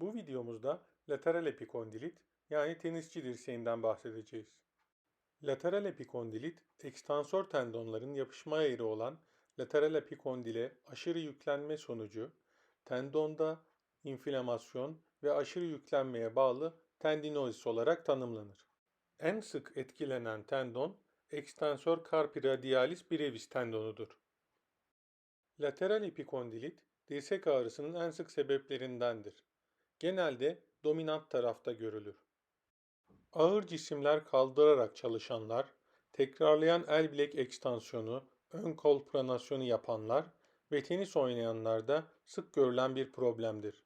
Bu videomuzda lateral epikondilit yani tenisçi dirseğinden bahsedeceğiz. Lateral epikondilit, ekstansör tendonların yapışma yeri olan lateral epikondile aşırı yüklenme sonucu tendonda inflamasyon ve aşırı yüklenmeye bağlı tendinozis olarak tanımlanır. En sık etkilenen tendon ekstansör carpi radialis brevis tendonudur. Lateral epikondilit, dirsek ağrısının en sık sebeplerindendir. Genelde dominant tarafta görülür. Ağır cisimler kaldırarak çalışanlar, tekrarlayan el bilek ekstansiyonu, ön kol pronasyonu yapanlar ve tenis oynayanlarda sık görülen bir problemdir.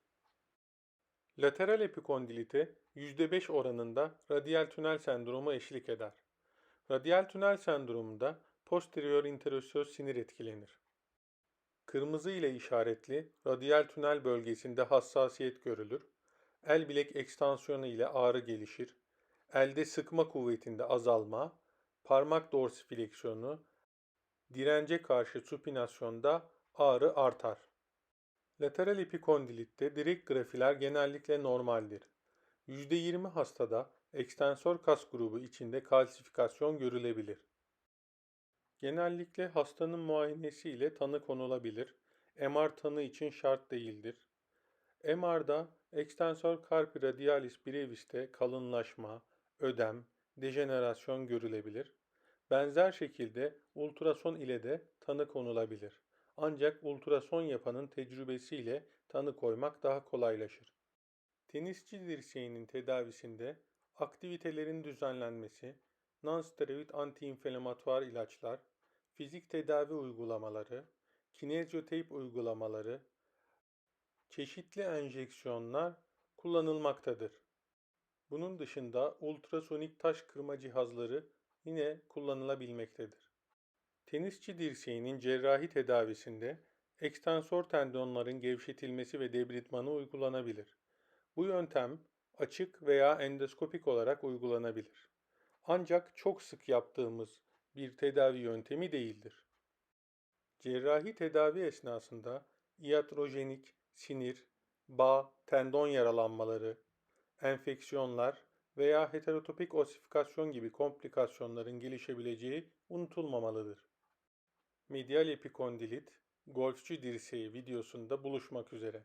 Lateral epikondilite %5 oranında radyal tünel sendromu eşlik eder. Radyal tünel sendromunda posterior interosöz sinir etkilenir. Kırmızı ile işaretli radyal tünel bölgesinde hassasiyet görülür. El bilek ekstansiyonu ile ağrı gelişir. Elde sıkma kuvvetinde azalma, parmak dorsifleksiyonu, dirence karşı supinasyonda ağrı artar. Lateral epikondilitte direkt grafiler genellikle normaldir. %20 hastada ekstensör kas grubu içinde kalsifikasyon görülebilir. Genellikle hastanın muayenesi ile tanı konulabilir. MR tanı için şart değildir. MR'da ekstensör carpi radialis brevis'te kalınlaşma, ödem, dejenerasyon görülebilir. Benzer şekilde ultrason ile de tanı konulabilir. Ancak ultrason yapanın tecrübesiyle tanı koymak daha kolaylaşır. Tenisçi dirseğinin tedavisinde aktivitelerin düzenlenmesi, non-steroid antiinflamatuar ilaçlar, fizik tedavi uygulamaları, kinezyoteyp uygulamaları, çeşitli enjeksiyonlar kullanılmaktadır. Bunun dışında ultrasonik taş kırma cihazları yine kullanılabilmektedir. Tenisçi dirseğinin cerrahi tedavisinde ekstansör tendonların gevşetilmesi ve debritmanı uygulanabilir. Bu yöntem açık veya endoskopik olarak uygulanabilir. Ancak çok sık yaptığımız bir tedavi yöntemi değildir. Cerrahi tedavi esnasında iatrojenik, sinir, bağ, tendon yaralanmaları, enfeksiyonlar veya heterotopik osifikasyon gibi komplikasyonların gelişebileceği unutulmamalıdır. Medial epikondilit, golfçü dirseği videosunda buluşmak üzere.